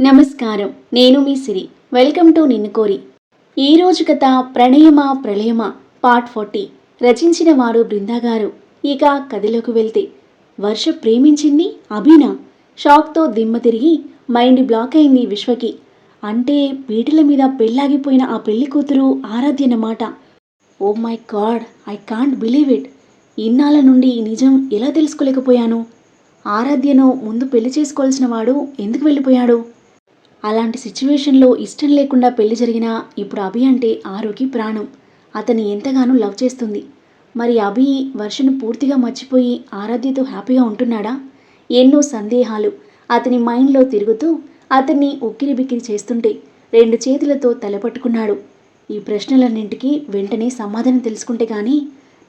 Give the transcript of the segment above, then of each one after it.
నమస్కారం. నేను మీ సిరి. Welcome to నిన్ను కోరి. ఈరోజు కథ ప్రణయమా ప్రళయమా? Part forty. రచించిన వారు బృందాగారు ఇక కథలోకి వెళ్తే. వర్ష ప్రేమించింది అభినా. షాక్తో దిమ్మ తిరిగి మైండ్ బ్లాక్ అయింది విశ్వకి. అంటే పీటల మీద పెళ్ళాగిపోయిన ఆ పెళ్ళి కూతురు ఆరాధ్యనమాట ఓ my God I can't believe it. ఇన్నాళ్ళ నుండి ఈ నిజం ఎలా తెలుసుకోలేకపోయాను? ఆరాధ్యను ముందు పెళ్ళి చేసుకోవాల్సిన వాడు ఎందుకు వెళ్ళిపోయాడు? అలాంటి సిచ్యువేషన్లో ఇష్టం లేకుండా పెళ్ళి జరిగినా ఇప్పుడు అభి అంటే ఆరోకి ప్రాణం. అతన్ని ఎంతగానో లవ్ చేస్తుంది. మరి అభి వర్షను పూర్తిగా మర్చిపోయి ఆరాధ్యతో హ్యాపీగా ఉంటున్నాడా? ఎన్నో సందేహాలు. అతని మైండ్లో తిరుగుతూ అతన్ని ఉక్కిరి బిక్కిరి చేస్తుంటే రెండు చేతులతో తలపట్టుకున్నాడు ఈ ప్రశ్నలన్నింటికీ వెంటనే సమాధానం తెలుసుకుంటే కానీ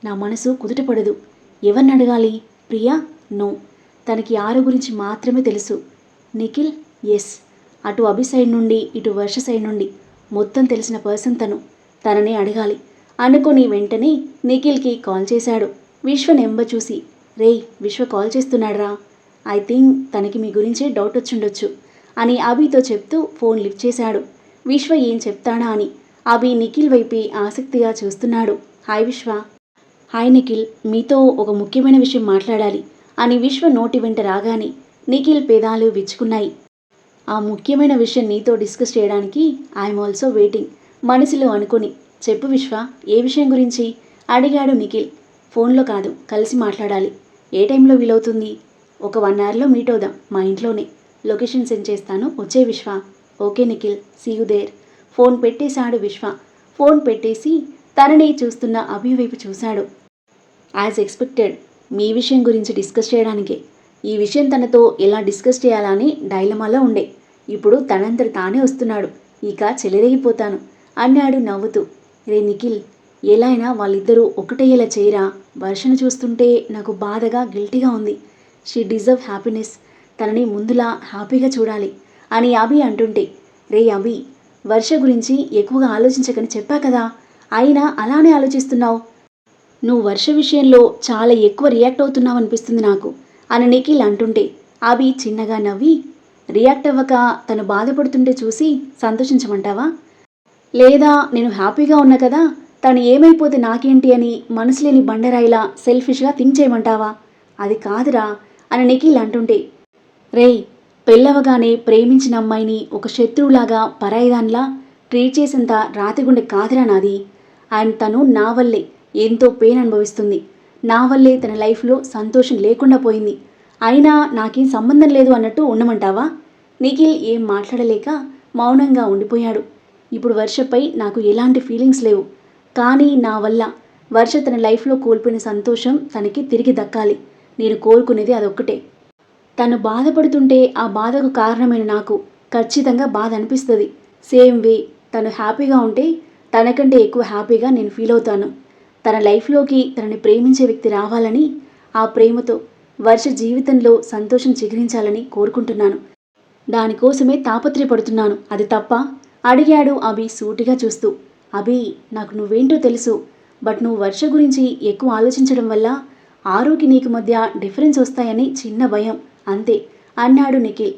నా మనసు కుదుటపడదు ఎవరిని అడగాలి? ప్రియా? నో. తనకి ఆరు గురించి మాత్రమే తెలుసు. నిఖిల్? ఎస్. అటు అభి సైడ్ నుండి ఇటు వర్ష సైడ్ నుండి మొత్తం తెలిసిన పర్సన్ తను. తననే అడగాలి. అనుకొని వెంటనే నిఖిల్కి కాల్ చేశాడు. విశ్వ నెంబర్ చూసి రేయ్ విశ్వ కాల్ చేస్తున్నాడురా. ఐ థింక్ తనకి మీ గురించే డౌట్ వచ్చుండొచ్చు అని అభితో చెప్తూ ఫోన్ లిఫ్ట్ చేశాడు. విశ్వ ఏం చెప్తాడా అని అభి నిఖిల్ వైపే ఆసక్తిగా చూస్తున్నాడు. హాయ్ విశ్వ. హాయ్ నిఖిల్. మీతో ఒక ముఖ్యమైన విషయం మాట్లాడాలి అని విశ్వ నోటి వెంట రాగానే నిఖిల్ పేదాలు విచ్చుకున్నాయి. ఆ ముఖ్యమైన విషయం నీతో డిస్కస్ చేయడానికి ఐఎమ్ ఆల్సో వెయిటింగ్. మనసులో అనుకుని. చెప్పు విశ్వ ఏ విషయం గురించి? అడిగాడు నిఖిల్. ఫోన్లో కాదు కలిసి మాట్లాడాలి. ఏ టైంలో వీలవుతుంది? ఒక వన్ అవర్లో మీట్ అవుదాం మా ఇంట్లోనే. లొకేషన్ సెండ్ చేస్తాను. వచ్చే Vishwa. Okay Nikhil see you there. Phone పెట్టేశాడు విశ్వ. ఫోన్ పెట్టేసి తనని చూస్తున్న అభి వైపు చూశాడు. As expected. మీ విషయం గురించి డిస్కస్ చేయడానికే. ఈ విషయం తనతో ఎలా డిస్కస్ చేయాలని డైలమాలో ఉండే. ఇప్పుడు తనంతట తానే వస్తున్నాడు. ఇక చెలరేగిపోతాను. అన్నాడు నవ్వుతూ. రే నిఖిల్ ఎలా అయినా వాళ్ళిద్దరూ ఒకటయ్యేలా చేయరా? వర్షను చూస్తుంటే నాకు బాధగా గిల్టీగా ఉంది. She deserve happiness. తనని ముందులా హ్యాపీగా చూడాలి అని అభి అంటుంటే. రే అభి వర్ష గురించి ఎక్కువగా ఆలోచించకని చెప్పా కదా. అయినా అలానే ఆలోచిస్తున్నావు. నువ్వు వర్ష విషయంలో చాలా ఎక్కువ రియాక్ట్ అవుతున్నావు అనిపిస్తుంది నాకు. అని నిఖిల్ అంటుంటే అభి చిన్నగా నవ్వి రియాక్ట్ అవ్వక తను బాధపడుతుంటే చూసి సంతోషించమంటావా? లేదా నేను హ్యాపీగా ఉన్నా కదా తను ఏమైపోతే నాకేంటి అని మనసు లేని బండరాయిలా సెల్ఫిష్గా థింక్ చేయమంటావా? అది కాదురా అని నిఖిల్ అంటుంటే రేయ్ పెళ్ళవగానే ప్రేమించిన అమ్మాయిని ఒక శత్రువులాగా పరాయిదాన్లా ట్రీట్ చేసేంత రాతిగుండె కాదురా నాది. అండ్ తను నా వల్లే ఎంతో పెయిన్ అనుభవిస్తుంది. నా వల్లే తన లైఫ్లో సంతోషం లేకుండా పోయింది. అయినా నాకేం సంబంధం లేదు అన్నట్టు ఉండమంటావా? నిఖిల్ ఏం మాట్లాడలేక మౌనంగా ఉండిపోయాడు. ఇప్పుడు వర్షపై నాకు ఎలాంటి ఫీలింగ్స్ లేవు. కానీ నా వల్ల వర్ష తన లైఫ్లో కోల్పోయిన సంతోషం తనకి తిరిగి దక్కాలి. నేను కోరుకునేది అదొక్కటే. తను బాధపడుతుంటే ఆ బాధకు కారణమైన నాకు ఖచ్చితంగా బాధ అనిపిస్తుంది. సేమ్ వే తను హ్యాపీగా ఉంటే తనకంటే ఎక్కువ హ్యాపీగా నేను ఫీల్ అవుతాను. తన లైఫ్లోకి తనని ప్రేమించే వ్యక్తి రావాలని ఆ ప్రేమతో వర్ష జీవితంలో సంతోషం చిగురించాలని కోరుకుంటున్నాను. దానికోసమే తాపత్రయపడుతున్నాను. అది తప్ప అడిగాడు అభి సూటిగా చూస్తూ. అభి నాకు నువ్వేంటో తెలుసు. బట్ నువ్వు వర్ష గురించి ఎక్కువ ఆలోచించడం వల్ల ఆరోకి నీకు మధ్య డిఫరెన్స్ వస్తాయని చిన్న భయం. అంతే అన్నాడు నిఖిల్.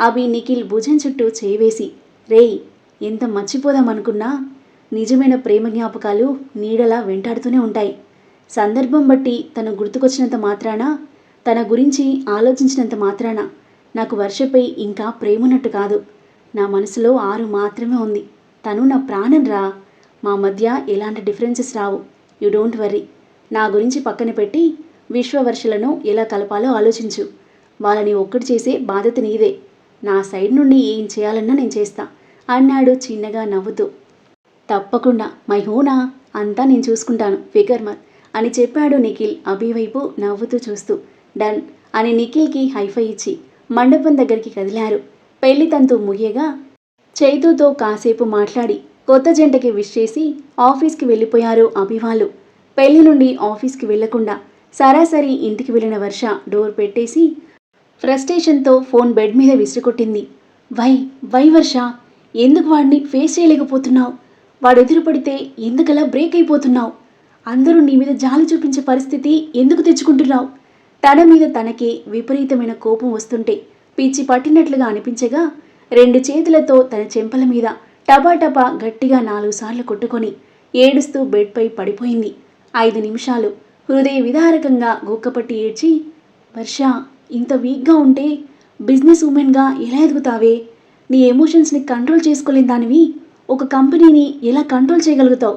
అభి నిఖిల్ భుజం చుట్టూ చేవేసి రేయ్ ఎంత మర్చిపోదామనుకున్నా నిజమైన ప్రేమ జ్ఞాపకాలు నీడలా వెంటాడుతూనే ఉంటాయి. సందర్భం బట్టి తను గుర్తుకొచ్చినంత మాత్రాన తన గురించి ఆలోచించినంత మాత్రాన నాకు వర్షపై ఇంకా ప్రేమున్నట్టు కాదు. నా మనసులో ఆరు మాత్రమే ఉంది. తను నా ప్రాణం రా. మా మధ్య ఎలాంటి డిఫరెన్సెస్ రావు. యు డోంట్ వర్రీ నా గురించి పక్కన పెట్టి విశ్వవర్షలను ఎలా కలపాలో ఆలోచించు. వాళ్ళని ఒక్కటి చేసే బాధ్యత నీదే. నా సైడ్ నుండి ఏం చేయాలన్నా నేను చేస్తా. అన్నాడు చిన్నగా నవ్వుతూ. తప్పకుండా. మై హోనా అంతా నేను చూసుకుంటాను ఫిగర్ మత్ అని చెప్పాడు నిఖిల్ అభివైపు నవ్వుతూ చూస్తూ. డన్ అని నిఖిల్కి హైఫై ఇచ్చి మండపం దగ్గరికి కదిలారు. పెళ్ళి తంతు ముగియగా చైతుతో కాసేపు మాట్లాడి కొత్త జంటకి విష్ చేసి ఆఫీస్కి వెళ్ళిపోయారు అభివాలు పెళ్ళి నుండి ఆఫీస్కి వెళ్ళకుండా సరాసరి ఇంటికి వెళ్ళిన వర్ష డోర్ పెట్టేసి ఫ్రస్ట్రేషన్తో ఫోన్ బెడ్ మీద విసిరికొట్టింది. వై వై వర్ష ఎందుకు వాడిని ఫేస్ చేయలేకపోతున్నావు? వాడు ఎదురుపడితే ఎందుకలా బ్రేక్ అయిపోతున్నావు? అందరూ నీ మీద జాలి చూపించే పరిస్థితి ఎందుకు తెచ్చుకుంటున్నావు? తన మీద తనకి విపరీతమైన కోపం వస్తుంటే పిచ్చి పట్టినట్లుగా అనిపించగా రెండు చేతులతో తన చెంపల మీద టపాటపా గట్టిగా నాలుగు సార్లు కొట్టుకొని ఏడుస్తూ బెడ్పై పడిపోయింది. ఐదు నిమిషాలు హృదయ విదారకంగా గుక్కపట్టి ఏడ్చి వర్ష ఇంత వీక్గా ఉంటే బిజినెస్ ఉమెన్గా ఎలా ఎదుగుతావే? నీ ఎమోషన్స్ని కంట్రోల్ చేసుకోలేని దానివి? ఒక కంపెనీని ఎలా control చేయగలుగుతావు?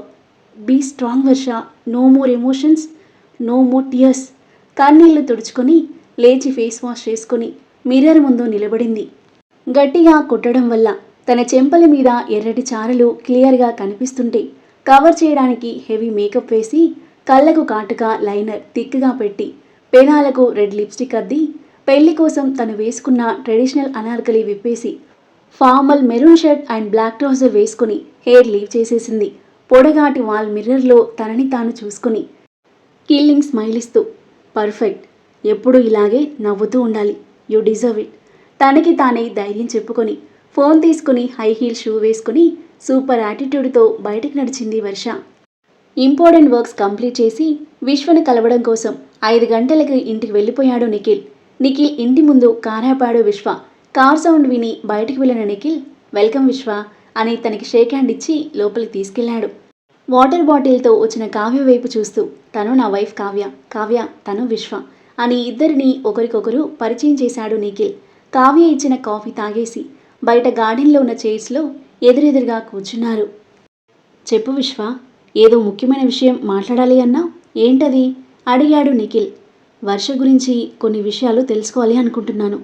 Be strong Varsha. No more emotions no more tears. కన్నీళ్ళు తుడుచుకొని లేచి ఫేస్ వాష్ చేసుకొని మిర్రర్ ముందు నిలబడింది. గట్టిగా కొట్టడం వల్ల తన చెంపల మీద ఎర్రటి చారలు క్లియర్గా కనిపిస్తుంటే కవర్ చేయడానికి హెవీ మేకప్ వేసి కళ్ళకు కాటుగా లైనర్ థిక్గా పెట్టి పెదాలకు రెడ్ లిప్స్టిక్ అద్ది పెళ్ళి కోసం తను వేసుకున్న traditional Anarkali విప్పేసి formal maroon shirt and black trouser వేసుకుని హెయిర్ లీవ్ చేసేసింది. పొడగాటి వాల్ మిర్రర్లో తనని తాను చూసుకుని కిల్లింగ్ స్మైల్ ఇస్తూ పర్ఫెక్ట్. ఎప్పుడూ ఇలాగే నవ్వుతూ ఉండాలి. You deserve it. తనకి తానే ధైర్యం చెప్పుకొని ఫోన్ తీసుకుని హై హీల్ షూ వేసుకుని సూపర్ యాటిట్యూడ్తో బయటకు నడిచింది వర్ష. ఇంపార్టెంట్ వర్క్స్ కంప్లీట్ చేసి విశ్వని కలవడం కోసం ఐదు గంటలకి ఇంటికి వెళ్ళిపోయాడు నిఖిల్. నిఖిల్ ఇంటి ముందు కారాపాడు విశ్వ. కార్ సౌండ్ విని బయటికి వెళ్ళిన నిఖిల్ వెల్కమ్ విశ్వ అని తనకి షేక్ హ్యాండ్ ఇచ్చి లోపలికి తీసుకెళ్ళాడు వాటర్ బాటిల్తో వచ్చిన కావ్య వైపు చూస్తూ తను నా వైఫ్ కావ్య కావ్య తను విశ్వ అని ఇద్దరిని ఒకరికొకరు పరిచయం చేశాడు నిఖిల్. కావ్య ఇచ్చిన కాఫీ తాగేసి బయట గార్డెన్లో ఉన్న చైర్స్లో ఎదురెదురుగా కూర్చున్నారు. చెప్పు విశ్వ ఏదో ముఖ్యమైన విషయం మాట్లాడాలి అన్నా? ఏంటది? అడిగాడు నిఖిల్. వర్ష గురించి కొన్ని విషయాలు తెలుసుకోవాలి అనుకుంటున్నాను.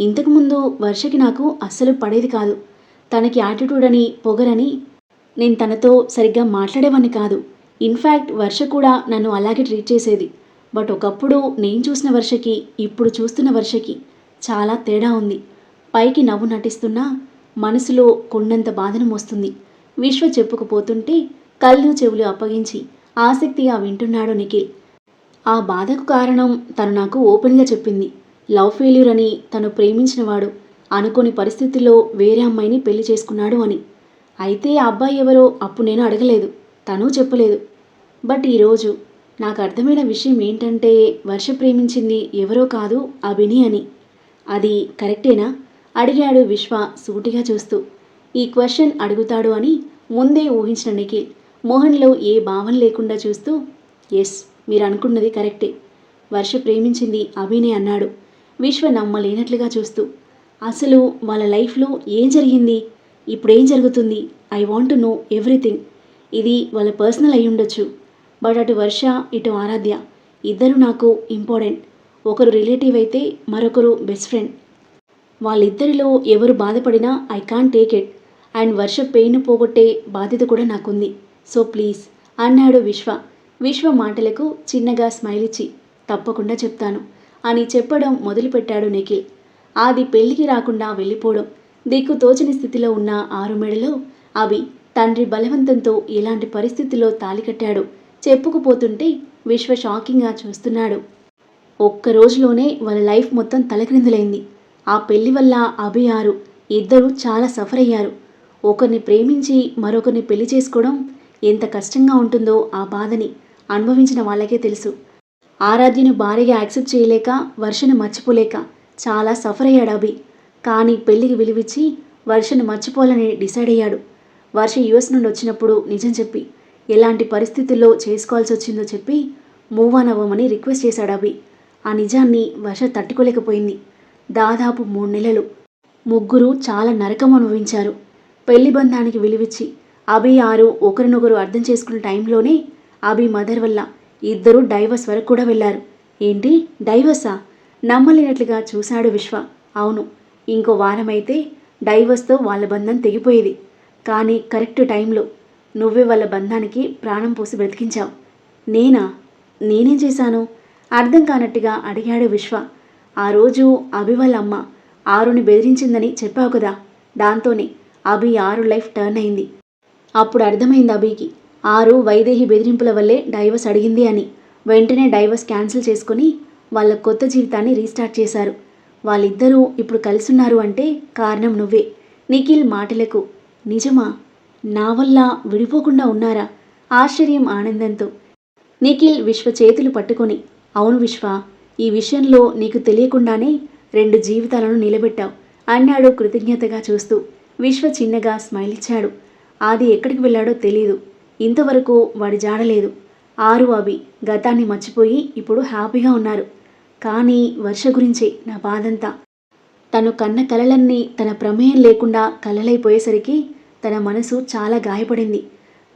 ఇంతకుముందు వర్షకి నాకు అస్సలు పడేది కాదు. తనకి యాటిట్యూడ్ అని పొగరని నేను తనతో సరిగ్గా మాట్లాడేవాన్ని కాదు. ఇన్ఫ్యాక్ట్ వర్ష కూడా నన్ను అలాగే ట్రీట్ చేసేది. బట్ ఒకప్పుడు నేను చూసిన వర్షకి ఇప్పుడు చూస్తున్న వర్షకి చాలా తేడా ఉంది. పైకి నవ్వు నటిస్తున్నా మనసులో కొండంత బాధను మోస్తుంది. విశ్వ చెప్పుకుపోతుంటే కళ్ళు చెవులు అప్పగించి ఆసక్తిగా వింటున్నాడు నిఖిల్. ఆ బాధకు కారణం తను నాకు ఓపెన్గా చెప్పింది. లవ్ ఫెయిల్యూర్ అని తను ప్రేమించినవాడు. అనుకోని పరిస్థితుల్లో వేరే అమ్మాయిని పెళ్ళి చేసుకున్నాడు అని. అయితే ఆ అబ్బాయి ఎవరో అప్పుడు నేను అడగలేదు. తను చెప్పలేదు. బట్ ఈరోజు నాకు అర్థమైన విషయం ఏంటంటే వర్ష ప్రేమించింది ఎవరో కాదు అభిని అని. అది కరెక్టేనా? అడిగాడు విశ్వ సూటిగా చూస్తూ. ఈ క్వశ్చన్ అడుగుతాడు అని ముందే ఊహించిన నిఖిల్ మోహన్లో ఏ భావం లేకుండా చూస్తూ ఎస్ మీరు అనుకున్నది కరెక్టే. వర్ష ప్రేమించింది అభినే అన్నాడు. విశ్వ నమ్మలేనట్లుగా చూస్తూ అసలు వాళ్ళ లైఫ్లో ఏం జరిగింది? ఇప్పుడు ఏం జరుగుతుంది? I want to know everything ఇది వాళ్ళ పర్సనల్ అయి ఉండొచ్చు. బట్ అటు వర్ష ఇటు ఆరాధ్య ఇద్దరు నాకు ఇంపార్టెంట్. ఒకరు రిలేటివ్ అయితే మరొకరు బెస్ట్ ఫ్రెండ్. వాళ్ళిద్దరిలో ఎవరు బాధపడినా I can't take it and Varsha pain పోగొట్టే బాధ్యత కూడా నాకుంది. సో ప్లీజ్ అన్నాడు విశ్వ. విశ్వ మాటలకు చిన్నగా స్మైల్ ఇచ్చి తప్పకుండా చెప్తాను. అని చెప్పడం మొదలుపెట్టాడు నిఖిల్. ఆది పెళ్ళికి రాకుండా వెళ్ళిపోవడం దిక్కు తోచని స్థితిలో ఉన్న ఆరు మెడలో అవి తండ్రి బలవంతంతో ఇలాంటి పరిస్థితిలో తాలికట్టాడు చెప్పుకుపోతుంటే విశ్వ షాకింగ్గా చూస్తున్నాడు. ఒక్క రోజులోనే వాళ్ళ లైఫ్ మొత్తం తలక్రిందులైంది. ఆ పెళ్ళి వల్ల అభి ఆరు ఇద్దరు చాలా సఫర్ అయ్యారు. ఒకరిని ప్రేమించి మరొకరిని పెళ్ళి చేసుకోవడం ఎంత కష్టంగా ఉంటుందో ఆ బాధని అనుభవించిన వాళ్ళకే తెలుసు. ఆరాధ్యను భారీగా యాక్సెప్ట్ చేయలేక వర్షను మర్చిపోలేక చాలా సఫర్ అయ్యాడు అభి. కానీ పెళ్ళికి విలువిచ్చి వర్షను మర్చిపోవాలని డిసైడ్ అయ్యాడు. వర్ష యుఎస్ నుండి వచ్చినప్పుడు నిజం చెప్పి ఎలాంటి పరిస్థితుల్లో చేసుకోవాల్సి వచ్చిందో చెప్పి మూవ్ ఆన్ అవ్వమని రిక్వెస్ట్ చేశాడు అభి. ఆ నిజాన్ని వర్ష తట్టుకోలేకపోయింది. దాదాపు మూడు నెలలు. ముగ్గురు చాలా నరకం అనుభవించారు. పెళ్ళి బంధానికి విలువిచ్చి అభి ఆరు ఒకరినొకరు అర్థం చేసుకున్న టైంలోనే అభి మదర్ వల్ల ఇద్దరూ డైవర్స్ వరకు కూడా వెళ్ళారు. ఏంటి? డైవర్సా? నమ్మలేనట్లుగా చూశాడు విశ్వ. అవును ఇంకో వారమైతే డైవర్స్తో వాళ్ళ బంధం తెగిపోయేది. కానీ కరెక్ట్ టైంలో నువ్వే వాళ్ళ బంధానికి ప్రాణం పోసి బ్రతికించావు. నేనా? నేనేం చేశాను? అర్థం కానట్టుగా అడిగాడు విశ్వ. ఆ రోజు అభి వాళ్ళ అమ్మ ఆరుని బెదిరించిందని చెప్పావు కదా. దాంతోనే అభి ఆరు లైఫ్ టర్న్ అయింది. అప్పుడు అర్థమైంది అభికి. ఆరు వైదేహి బెదిరింపుల వల్లే డైవర్స్ అడిగింది అని. వెంటనే డైవర్స్ క్యాన్సిల్ చేసుకుని వాళ్ళ కొత్త జీవితాన్ని రీస్టార్ట్ చేశారు. వాళ్ళిద్దరూ ఇప్పుడు కలిసున్నారు అంటే కారణం నువ్వే. నిఖిల్ మాటలకు నిజమా? నా వల్ల విడిపోకుండా ఉన్నారా? ఆశ్చర్యం ఆనందంతో. నిఖిల్ విశ్వ చేతులు పట్టుకొని అవును విశ్వ ఈ విషయంలో నీకు తెలియకుండానే రెండు జీవితాలను నిలబెట్టావు అన్నాడు కృతజ్ఞతగా చూస్తూ. విశ్వ చిన్నగా స్మైల్ ఇచ్చాడు ఆది ఎక్కడికి వెళ్ళాడో తెలియదు ఇంతవరకు వాడి జాడలేదు ఆరు అవి గతాన్ని మర్చిపోయి ఇప్పుడు హ్యాపీగా ఉన్నారు. కానీ వర్ష గురించే నా బాధంతా. తను కన్న కలలన్నీ తన ప్రమేయం లేకుండా కలలైపోయేసరికి తన మనసు చాలా గాయపడింది.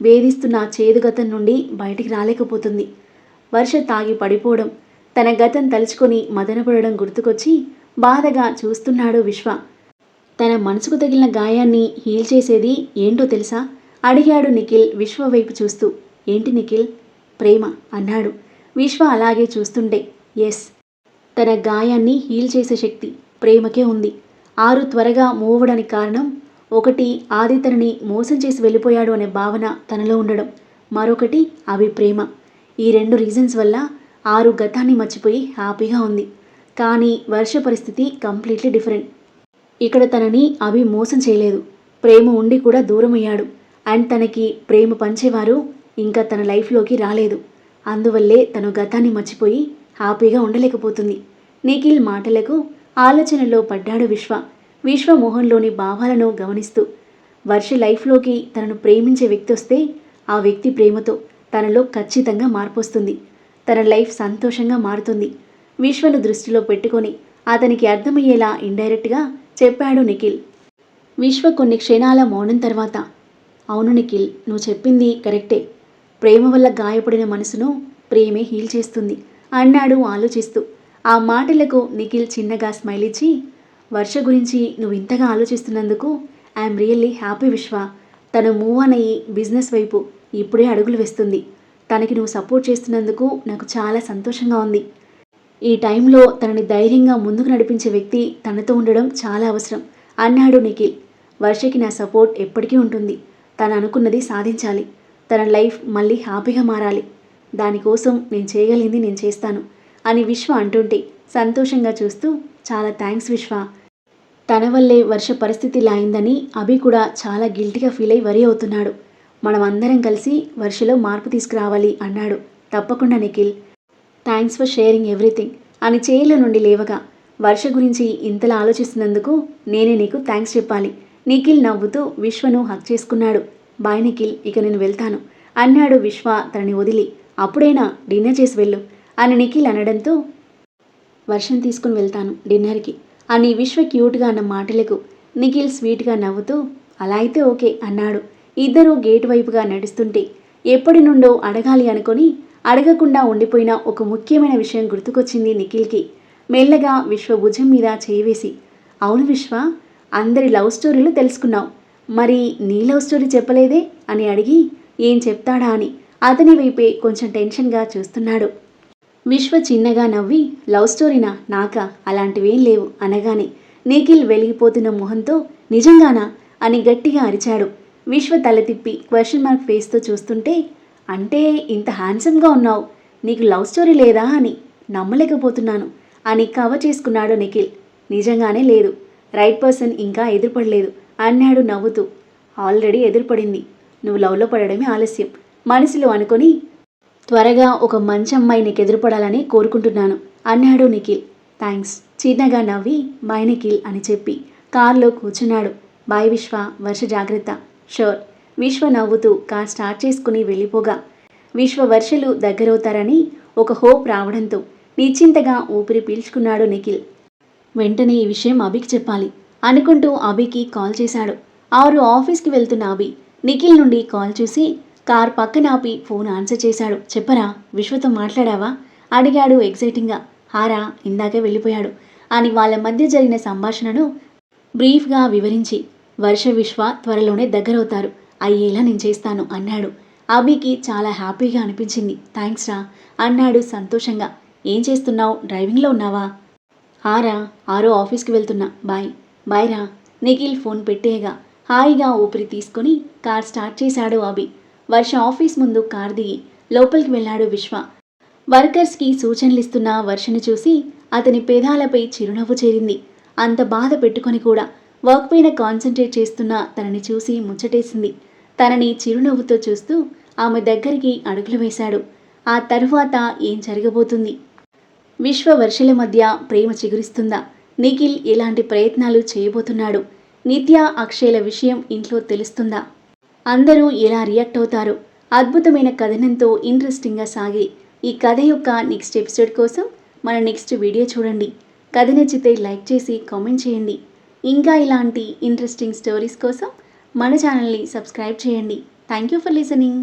వేధిస్తున్న చేదు గతం నుండి బయటికి రాలేకపోతుంది. వర్ష తాగి పడిపోవడం తన గతం తలుచుకొని మదనపడడం గుర్తుకొచ్చి బాధగా చూస్తున్నాడు విశ్వ. తన మనసుకు తగిలిన గాయాన్ని హీల్ చేసేది ఏంటో తెలుసా? అడిగాడు నిఖిల్ విశ్వ వైపు చూస్తూ. ఏంటి నిఖిల్? ప్రేమ అన్నాడు. విశ్వ అలాగే చూస్తుంటే ఎస్. తన గాయాన్ని హీల్ చేసే శక్తి ప్రేమకే ఉంది. ఆరు త్వరగా మూవడానికి కారణం ఒకటి ఆది తనని మోసం చేసి వెళ్ళిపోయాడు అనే భావన తనలో ఉండడం. మరొకటి అవి ప్రేమ. ఈ రెండు రీజన్స్ వల్ల ఆరు గతాన్ని మర్చిపోయి హ్యాపీగా ఉంది. కానీ వర్ష పరిస్థితి కంప్లీట్లీ డిఫరెంట్. ఇక్కడ తనని అవి మోసం చేయలేదు. ప్రేమ ఉండి కూడా దూరమయ్యాడు. అండ్ తనకి ప్రేమ పంచేవారు ఇంకా తన లైఫ్లోకి రాలేదు. అందువల్లే తను గతాన్ని మర్చిపోయి హ్యాపీగా ఉండలేకపోతుంది. నిఖిల్ మాటలకు ఆలోచనలో పడ్డాడు విశ్వ. విశ్వమోహన్లోని భావాలను గమనిస్తూ వర్ష లైఫ్లోకి తనను ప్రేమించే వ్యక్తి వస్తే ఆ వ్యక్తి ప్రేమతో తనలో ఖచ్చితంగా మార్పు వస్తుంది తన లైఫ్ సంతోషంగా మారుతుంది. విశ్వను దృష్టిలో పెట్టుకొని అతనికి అర్థమయ్యేలా ఇండైరెక్ట్గా చెప్పాడు నిఖిల్. విశ్వ కొన్ని క్షణాల మౌనం తర్వాత అవును నిఖిల్ నువ్వు చెప్పింది కరెక్టే. ప్రేమ వల్ల గాయపడిన మనసును ప్రేమే హీల్ చేస్తుంది అన్నాడు ఆలోచిస్తూ. ఆ మాటలకు నిఖిల్ చిన్నగా స్మైల్ ఇచ్చి వర్ష గురించి నువ్వు ఇంతగా ఆలోచిస్తున్నందుకు ఐఎమ్ రియల్లీ హ్యాపీ విశ్వ. తను మూవ్ ఆన్ అయ్యి బిజినెస్ వైపు ఇప్పుడే అడుగులు వేస్తుంది. తనకి నువ్వు సపోర్ట్ చేస్తున్నందుకు నాకు చాలా సంతోషంగా ఉంది. ఈ టైంలో తనని ధైర్యంగా ముందుకు నడిపించే వ్యక్తి తనతో ఉండడం చాలా అవసరం అన్నాడు నిఖిల్. వర్షకి నా సపోర్ట్ ఎప్పటికీ ఉంటుంది. తను అనుకున్నది సాధించాలి. తన లైఫ్ మళ్ళీ హ్యాపీగా మారాలి. దానికోసం నేను చేయగలిగింది నేను చేస్తాను అని విశ్వ అంటుంటే సంతోషంగా చూస్తూ చాలా థ్యాంక్స్ విశ్వ. తన వల్లే వర్ష పరిస్థితి లాయిందని అయిందని అభి కూడా చాలా గిల్టీగా ఫీల్ అయి వరి అవుతున్నాడు. మనం అందరం కలిసి వర్షలో మార్పు తీసుకురావాలి అన్నాడు. తప్పకుండా Nikhil. Thanks for sharing everything అని చేయిలో నుండి లేవగా వర్ష గురించి ఇంతలా ఆలోచిస్తున్నందుకు నేనే నీకు థ్యాంక్స్ చెప్పాలి. నిఖిల్ నవ్వుతూ విశ్వను హక్ చేసుకున్నాడు. బాయ్ నిఖిల్ ఇక నేను వెళ్తాను. అన్నాడు విశ్వ తనని వదిలి. అప్పుడైనా? డిన్నర్ చేసి వెళ్ళు అని నిఖిల్ అనడంతో వర్షం తీసుకుని వెళ్తాను డిన్నర్కి అని విశ్వ క్యూట్గా అన్న మాటలకు నిఖిల్ స్వీట్గా నవ్వుతూ అలా అయితే ఓకే అన్నాడు. ఇద్దరూ గేట్ వైపుగా నడుస్తుంటే ఎప్పటి నుండో అడగాలి అనుకొని అడగకుండా ఉండిపోయిన ఒక ముఖ్యమైన విషయం గుర్తుకొచ్చింది నిఖిల్కి. మెల్లగా విశ్వ భుజం మీద చేయివేసి అవును విశ్వ అందరి లవ్ స్టోరీలు తెలుసుకున్నావు. మరి నీ లవ్ స్టోరీ చెప్పలేదే? అని అడిగి ఏం చెప్తాడా అని. అతని వైపే కొంచెం టెన్షన్గా చూస్తున్నాడు. విశ్వ చిన్నగా నవ్వి లవ్ స్టోరీనా? నాకా? అలాంటివేం లేవు అనగానే నిఖిల్ వెలిగిపోతున్న మొహంతో నిజంగానా? అని గట్టిగా అరిచాడు. విశ్వ తల తిప్పి క్వశ్చన్ మార్క్ ఫేస్తో చూస్తుంటే అంటే ఇంత హ్యాండ్సమ్గా ఉన్నావు. నీకు లవ్ స్టోరీ లేదా అని నమ్మలేకపోతున్నాను అని కవర్ చేసుకున్నాడు నిఖిల్. నిజంగానే లేదు. రైట్ పర్సన్ ఇంకా ఎదురుపడలేదు. అన్నాడు నవ్వుతూ. ఆల్రెడీ ఎదురుపడింది. నువ్వు లవ్లో పడడమే ఆలస్యం. మనసులో అనుకొని త్వరగా ఒక మంచి అమ్మాయి నీకు ఎదురుపడాలని కోరుకుంటున్నాను అన్నాడు నిఖిల్. థ్యాంక్స్ చిన్నగా నవ్వి బాయ్ నిఖిల్ అని చెప్పి కారులో కూర్చున్నాడు. బాయ్ విశ్వ వర్ష జాగ్రత్త. షోర్. విశ్వ నవ్వుతూ కార్ స్టార్ట్ చేసుకుని వెళ్ళిపోగా. విశ్వ వర్షలు దగ్గరవుతారని ఒక హోప్ రావడంతో నిశ్చింతగా ఊపిరి పీల్చుకున్నాడు నిఖిల్. వెంటనే ఈ విషయం అభికి చెప్పాలి. అనుకుంటూ అభికి కాల్ చేశాడు. ఆరు ఆఫీస్కి వెళ్తున్న అభి నిఖిల్ నుండి కాల్ చూసి కార్ పక్కన ఆపి ఫోన్ ఆన్సర్ చేశాడు. చెప్పరా విశ్వతో మాట్లాడావా? అడిగాడు ఎగ్జైటింగ్గా హారా ఇందాకే వెళ్ళిపోయాడు. అని వాళ్ళ మధ్య జరిగిన సంభాషణను బ్రీఫ్గా వివరించి వర్ష విశ్వ త్వరలోనే దగ్గరవుతారు. అయ్యేలా నేను చేస్తాను అన్నాడు. అభికి చాలా హ్యాపీగా అనిపించింది. థ్యాంక్స్ రా అన్నాడు సంతోషంగా. ఏం చేస్తున్నావు? డ్రైవింగ్లో ఉన్నావా? ఆరా ఆరో ఆఫీస్కి వెళ్తున్నా. బాయ్. బాయ్ రా. నిఖిల్ ఫోన్ పెట్టేయగా హాయిగా ఊపిరి తీసుకొని కార్ స్టార్ట్ చేశాడు అభి. వర్ష ఆఫీస్ ముందు కార్ దిగి లోపలికి వెళ్ళాడు విశ్వ. వర్కర్స్కి సూచనలు ఇస్తున్న వర్షను చూసి అతని పేదాలపై చిరునవ్వు చేరింది. అంత బాధ పెట్టుకొని కూడా వర్క్ పైన కాన్సన్ట్రేట్ చేస్తున్న తనని చూసి ముచ్చటేసింది. తనని చిరునవ్వుతో చూస్తూ ఆమె దగ్గరికి అడుగులు వేశాడు. ఆ తరువాత ఏం జరగబోతుంది? విశ్వ వర్షల మధ్య ప్రేమ చిగురిస్తుందా? నిఖిల్ ఎలాంటి ప్రయత్నాలు చేయబోతున్నాడు? నిత్య అక్షయ్ల విషయం ఇంట్లో తెలుస్తుందా? అందరూ ఎలా రియాక్ట్ అవుతారు? అద్భుతమైన కథనంతో ఇంట్రెస్టింగ్గా సాగే ఈ కథ యొక్క నెక్స్ట్ ఎపిసోడ్ కోసం మన నెక్స్ట్ వీడియో చూడండి. కథ నచ్చితే లైక్ చేసి కామెంట్ చేయండి. ఇంకా ఇలాంటి ఇంట్రెస్టింగ్ స్టోరీస్ కోసం మన ఛానల్ని సబ్స్క్రైబ్ చేయండి. Thank you for listening.